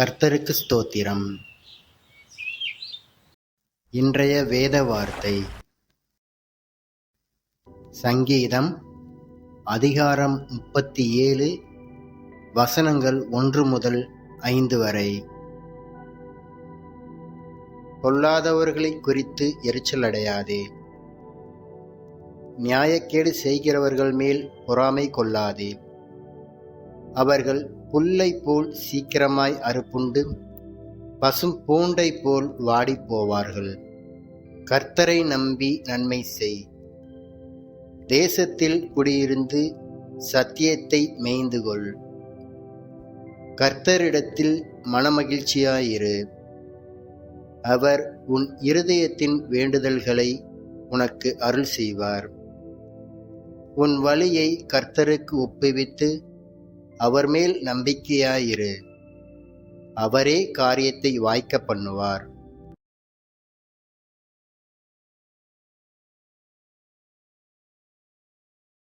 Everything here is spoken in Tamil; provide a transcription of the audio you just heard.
கர்த்தருக்கு ஸ்தோத்திரம். இன்றைய வேத வார்த்தை. சங்கீதம் அதிகாரம் முப்பத்தி ஏழு வசனங்கள் ஒன்று முதல் ஐந்து வரை. பொல்லாதவர்களை குறித்து எரிச்சல் அடையாதே. நியாயக்கேடு செய்கிறவர்கள் மேல் பொறாமை கொள்ளாதே. அவர்கள் புல்லை போல் சீக்கிரமாய் அறுப்புண்டு பசும் பூண்டை போல் வாடிப் போவார்கள் கர்த்தரை நம்பி நன்மை செய். தேசத்தில் குடியிருந்து சத்தியத்தை மேய்ந்துகொள். கர்த்தரிடத்தில் மனமகிழ்ச்சியாயிரு. அவர் உன் இருதயத்தின் வேண்டுதல்களை உனக்கு அருள் செய்வார் உன் வழியை கர்த்தருக்கு ஒப்புவித்து அவர் மேல் நம்பிக்கையாயிரு. அவரே காரியத்தை வாய்க்க பண்ணுவார்.